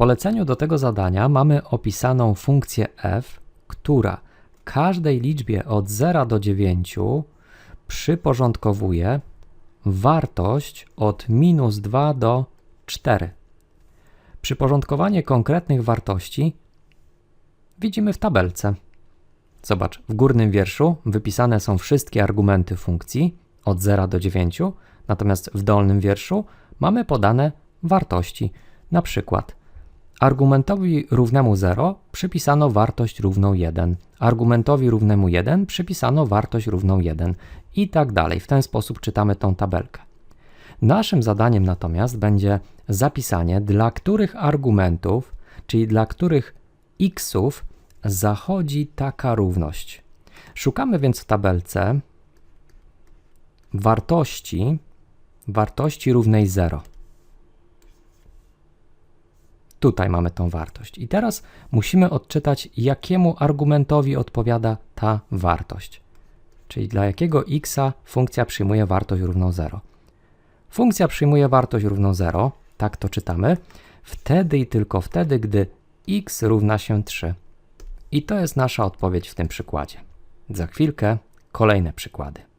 poleceniu do tego zadania mamy opisaną funkcję f, która każdej liczbie od 0 do 9 przyporządkowuje wartość od minus 2 do 4. Przyporządkowanie konkretnych wartości widzimy w tabelce. Zobacz, w górnym wierszu wypisane są wszystkie argumenty funkcji od 0 do 9, natomiast w dolnym wierszu mamy podane wartości. Na przykład argumentowi równemu 0 przypisano wartość równą 1, argumentowi równemu 1 przypisano wartość równą 1 i tak dalej. W ten sposób czytamy tą tabelkę. Naszym zadaniem natomiast będzie zapisanie, dla których argumentów, czyli dla których xów zachodzi taka równość. Szukamy więc w tabelce wartości, wartości równej 0. Tutaj mamy tą wartość. I teraz musimy odczytać, jakiemu argumentowi odpowiada ta wartość. Czyli dla jakiego x funkcja przyjmuje wartość równą 0. Funkcja przyjmuje wartość równą 0, tak to czytamy, wtedy i tylko wtedy, gdy x równa się 3. I to jest nasza odpowiedź w tym przykładzie. Za chwilkę kolejne przykłady.